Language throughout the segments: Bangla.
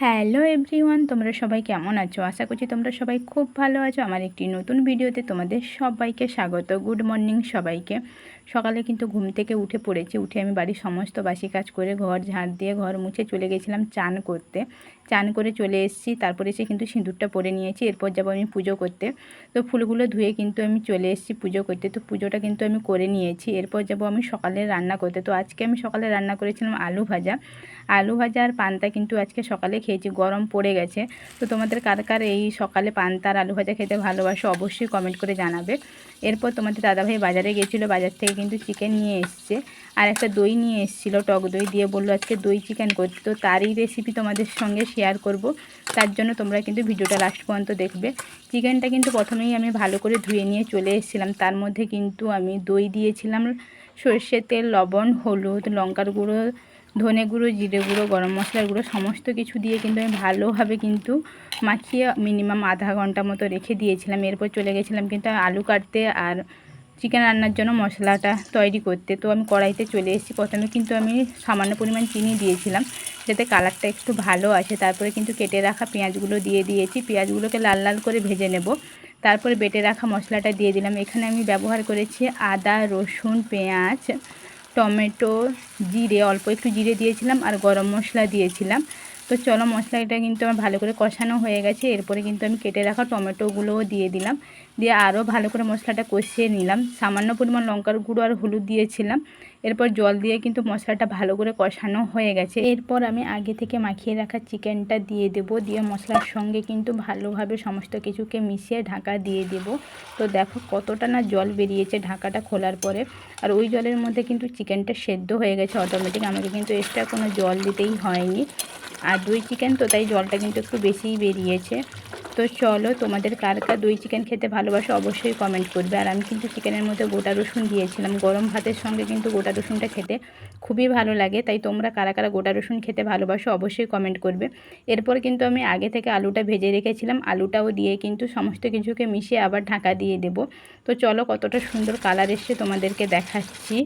হ্যালো এভরিওয়ান, তোমরা সবাই কেমন আছো? আশা করছি তোমরা সবাই খুব ভালো আছো। আমার একটি নতুন ভিডিওতে তোমাদের সবাইকে স্বাগত। গুড মর্নিং সবাইকে। সকালে কিন্তু ঘুম থেকে উঠে পড়েছি। উঠে আমি বাড়ির সমস্ত বাসি কাজ করে ঘর ঝাঁট দিয়ে ঘর মুছে চলে গেছিলাম চান করতে। চান করে চলে এসেছি। তারপরে এসে কিন্তু সিঁদুরটা পরে নিয়েছি। এরপর যাব আমি পুজো করতে। তো ফুলগুলো ধুয়ে কিন্তু আমি চলে এসেছি পুজো করতে। তো পুজোটা কিন্তু আমি করে নিয়েছি। এরপর যাব আমি সকালে রান্না করতে। তো আজকে আমি সকালে রান্না করেছিলাম আলু ভাজা। আলু ভাজা আর পান্তা কিন্তু আজকে সকালে খেয়েছি। গরম পড়ে গেছে। তো তোমাদের কার কার এই সকালে পান্তা আর আলু ভাজা খেতে ভালোবাসো অবশ্যই কমেন্ট করে জানাবে। এরপর তোমাদের দাদাভাই বাজারে গেছিল। বাজার থেকে কিন্তু চিকেন নিয়ে এসছে। আর একটা দই নিয়ে এসেছিল। টক দই দিয়ে বলল আজকে দই চিকেন করতে। তো তারই রেসিপি তোমাদের সঙ্গে শেয়ার করব। তার জন্য তোমরা কিন্তু ভিডিওটা লাস্ট পর্যন্ত দেখবে। চিকেনটা কিন্তু প্রথমেই আমি ভালো করে ধুয়ে নিয়ে চলে এসেছিলাম। তার মধ্যে কিন্তু আমি দই দিয়েছিলাম সর্ষের তেল, লবণ, হলুদ, লঙ্কার গুঁড়ো, ধনে গুঁড়ো, জিরে গুঁড়ো, গরম মশলার গুঁড়ো, সমস্ত কিছু দিয়ে কিন্তু আমি ভালোভাবে কিন্তু মাখিয়ে মিনিমাম আধা ঘণ্টা মতো রেখে দিয়েছিলাম। এরপর চলে গেছিলাম কিন্তু আলু কাটতে আর চিকেন রান্নার জন্য মশলাটা তৈরি করতে। তো আমি কড়াইতে চলে এসেছি। প্রথমে কিন্তু আমি সামান্য পরিমাণ চিনি দিয়েছিলাম, যাতে কালারটা একটু ভালো আসে। তারপরে কিন্তু কেটে রাখা পেঁয়াজগুলো দিয়ে দিয়েছি। পেঁয়াজগুলোকে লাল লাল করে ভেজে নেব। তারপরে বেটে রাখা মশলাটা দিয়ে দিলাম। এখানে আমি ব্যবহার করেছি আদা, রসুন, পেঁয়াজ, টমেটো, জিরে, অল্প একটু জিরে দিয়েছিলাম আর গরম মশলা দিয়েছিলাম। তো চলো মশলাটা কিন্তু আমার ভালো করে কষানো হয়ে গেছে। এরপরে কিন্তু আমি কেটে রাখা টমেটোগুলোও দিয়ে দিলাম। দিয়ে আরও ভালো করে মশলাটা কষিয়ে নিলাম। সামান্য পরিমাণ লঙ্কার গুঁড়ো আর হলুদ দিয়েছিলাম। এরপর জল দিয়ে কিন্তু মশলাটা ভালো করে কষানো হয়ে গেছে। এরপর আমি আগে থেকে মাখিয়ে রাখা চিকেনটা দিয়ে দেব। দিয়ে মশলার সঙ্গে কিন্তু ভালোভাবে সমস্ত কিছুকে মিশিয়ে ঢাকা দিয়ে দেব। তো দেখো কতটা না জল বেরিয়েছে ঢাকাটা খোলার পরে। আর ওই জলের মধ্যে কিন্তু চিকেনটা সেদ্ধ হয়ে গেছে অটোমেটিক আমাকে কিন্তু এক্সট্রা কোনো জল দিতেই হয়নি। আর দই চিকেন তো তাই জলটা কিন্তু একটু বেশিই বেরিয়েছে। তো চলো, তোমাদের কার কার দই চিকেন খেতে ভালোবাসো অবশ্যই কমেন্ট করবে। আর আমি কিন্তু চিকেনের মধ্যে গোটা রসুন দিয়েছিলাম। গরম ভাতের সঙ্গে কিন্তু গোটা রসুনটা খেতে খুবই ভালো লাগে। তাই তোমরা কারা কারা গোটা রসুন খেতে ভালোবাসো অবশ্যই কমেন্ট করবে। এরপর কিন্তু আমি আগে থেকে আলুটা ভেজে রেখেছিলাম। আলুটাও দিয়ে কিন্তু সমস্ত কিছুকে মিশিয়ে আবার ঢাকা দিয়ে দেব। তো চলো, কতটা সুন্দর কালার এসছে তোমাদেরকে দেখাচ্ছি।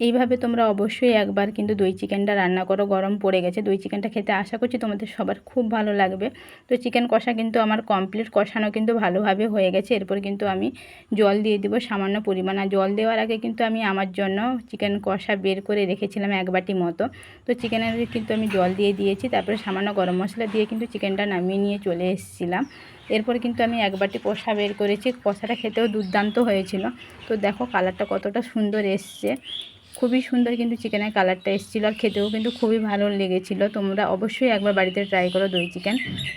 এইভাবে তোমরা অবশ্যই একবার কিন্তু দই চিকেনটা রান্না করো। গরম পড়ে গেছে, দই চিকেনটা খেতে আশা করছি তোমাদের সবার খুব ভালো লাগবে। তো চিকেন কষা কিন্তু আমার কমপ্লিট কষানো কিন্তু ভালোভাবে হয়ে গেছে। এরপর কিন্তু আমি জল দিয়ে দিব সামান্য পরিমাণ। আর জল দেওয়ার আগে কিন্তু আমি আমার জন্য চিকেন কষা বের করে রেখেছিলাম এক বাটি মতো। তো চিকেনের কিন্তু আমি জল দিয়ে দিয়েছি, তারপরে সামান্য গরম মশলা দিয়ে কিন্তু চিকেনটা নামিয়ে নিয়ে চলে এসেছিলাম। এরপর কিন্তু আমি এক বাটি কষা বের করেছি। কষাটা খেতেও দুর্দান্ত হয়েছিল। তো দেখো কালারটা কতটা সুন্দর এসছে। খুবই সুন্দর কিন্তু চিকেনের কালারটা এসেছিল আর খেতেও কিন্তু খুবই ভালো লেগেছিল। তোমরা অবশ্যই একবার বাড়িতে ট্রাই করো দই চিকেন।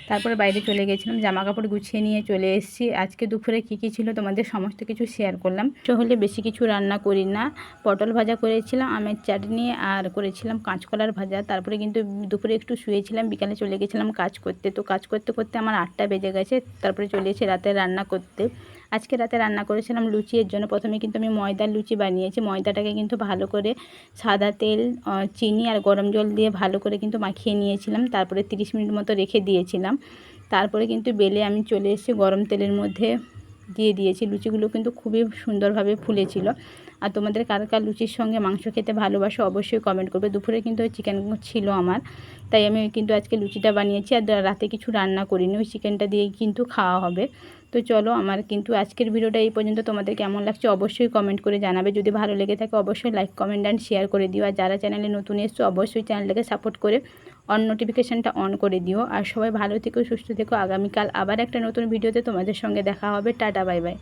তারপরে বাইরে চলে গেছিলাম জামা কাপড় গুছিয়ে নিয়ে চলে এসেছি। আজকে দুপুরে কী কী ছিল তোমাদের সমস্ত কিছু শেয়ার করলাম। হলে বেশি কিছু রান্না করি না। পটল ভাজা করেছিলাম, আমের চাটনি আর করেছিলাম কাঁচকলার ভাজা। তারপরে কিন্তু দুপুরে একটু শুয়েছিলাম, বিকালে চলে গেছিলাম কাজ করতে। তো কাজ করতে করতে আমার আটটা বেজে গেছে, তারপরে চলে এসে রাতে রান্না করতে। আজকে রাতে রান্না করেছিলাম লুচি এর জন্য। প্রথমে কিন্তু আমি ময়দার লুচি বানিয়েছি। ময়দাটাকে কিন্তু ভালো করে সাদা তেল চিনি আর গরম জল দিয়ে ভালো করে কিন্তু মাখিয়ে নিয়েছিলাম। তারপরে 30 মিনিট মতো রেখে দিয়েছিলাম। তারপরে কিন্তু বেলে আমি চলে এসেছি গরম তেলের মধ্যে দিয়ে দিয়েছি। লুচিগুলো কিন্তু খুবই সুন্দরভাবে ফুলেছিল। আর তোমাদের কার কার লুচির সঙ্গে মাংস খেতে ভালোবাসো অবশ্যই কমেন্ট করবে। দুপুরে কিন্তু ওই চিকেন ছিল আমার। তাই আমি কিন্তু আজকে লুচিটা বানিয়েছি আর রাতে কিছু রান্না করিনি। ওই চিকেনটা দিয়েই কিন্তু খাওয়া হবে। তো চলো আমার কিন্তু আজকের ভিডিওটা এই পর্যন্ত। তোমাদের কেমন লাগছে অবশ্যই কমেন্ট করে জানাবে। যদি ভালো লেগে থাকে অবশ্যই লাইক কমেন্ট অ্যান্ড শেয়ার করে দিও। আর যারা চ্যানেলে নতুন এসছো, অবশ্যই চ্যানেলটাকে সাপোর্ট করে অন নোটিফিকেশানটা অন করে দিও। আর সবাই ভালো থেকো, সুস্থ থেকো। আগামীকাল আবার একটা নতুন ভিডিওতে তোমাদের সঙ্গে দেখা হবে। Tata bye bye